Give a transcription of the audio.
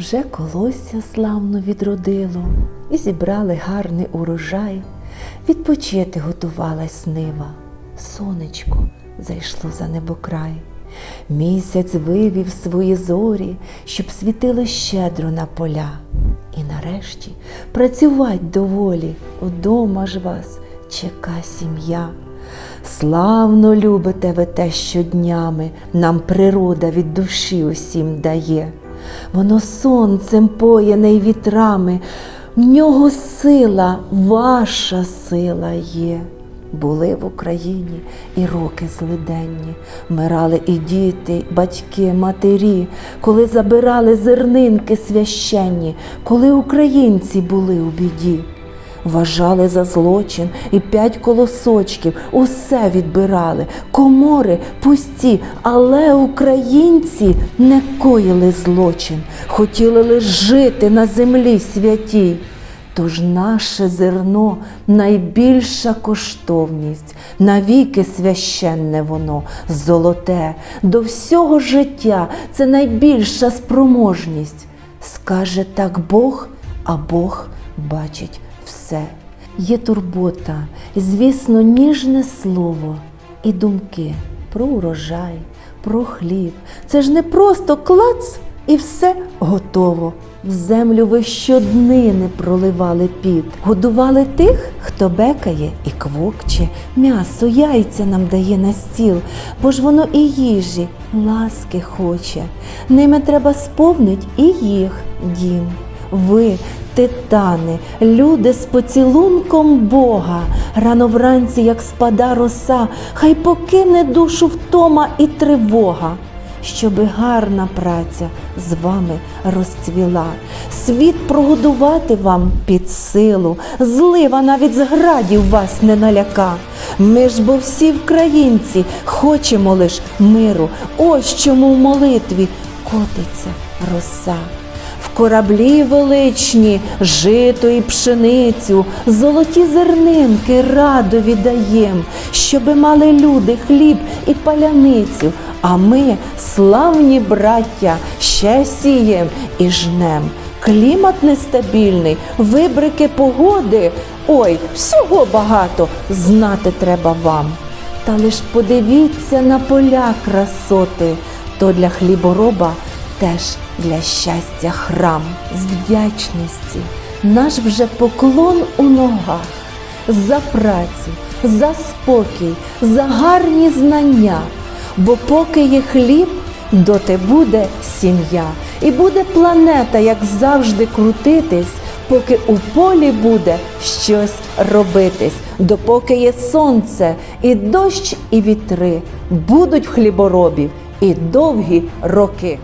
Вже колосся славно відродило, і зібрали гарний урожай. Відпочити готувалась нива. Сонечко зайшло за небокрай. Місяць вивів свої зорі, щоб світило щедро на поля. І нарешті працювать доволі, удома ж вас чека сім'я. Славно любите ви те, що днями нам природа від душі усім дає. Воно сонцем пояне й вітрами, в нього сила, ваша сила є. Були в Україні і роки злиденні, вмирали і діти, батьки, матері, коли забирали зернинки священні, коли українці були у біді. Вважали за злочин і п'ять колосочків, усе відбирали, комори пусті, але українці не коїли злочин, хотіли лиш жити на землі святій. Тож наше зерно найбільша коштовність, навіки священне воно, золоте, до всього життя це найбільша спроможність. Скаже так Бог, а Бог бачить все. Є турбота, звісно, ніжне слово і думки про урожай, про хліб. Це ж не просто клац і все готово. В землю ви щоднини проливали під, годували тих, хто бекає і квокче, м'ясо, яйця нам дає на стіл, бо ж воно і їжі, ласки хоче. Ними треба сповнить і їх дім. Ви, титани, люди з поцілунком Бога, рано вранці, як спада роса, хай покине душу втома і тривога, щоби гарна праця з вами розцвіла, світ прогодувати вам під силу, злива навіть з градів вас не наляка. Ми ж бо всі українці хочемо лиш миру, ось чому в молитві котиться роса. В кораблі величні жито і пшеницю, золоті зернинки радо віддаєм, щоби мали люди хліб і паляницю. А ми, славні браття, ще сієм і жнем. Клімат нестабільний, вибрики погоди. Ой, всього багато знати треба вам. Та лиш подивіться на поля красоти, то для хлібороба теж для щастя храм з вдячності. Наш вже поклон у ногах за працю, за спокій, за гарні знання. Бо поки є хліб, доти буде сім'я, і буде планета, як завжди, крутитись, поки у полі буде щось робитись, допоки є сонце, і дощ, і вітри, будуть в хліборобів і довгі роки.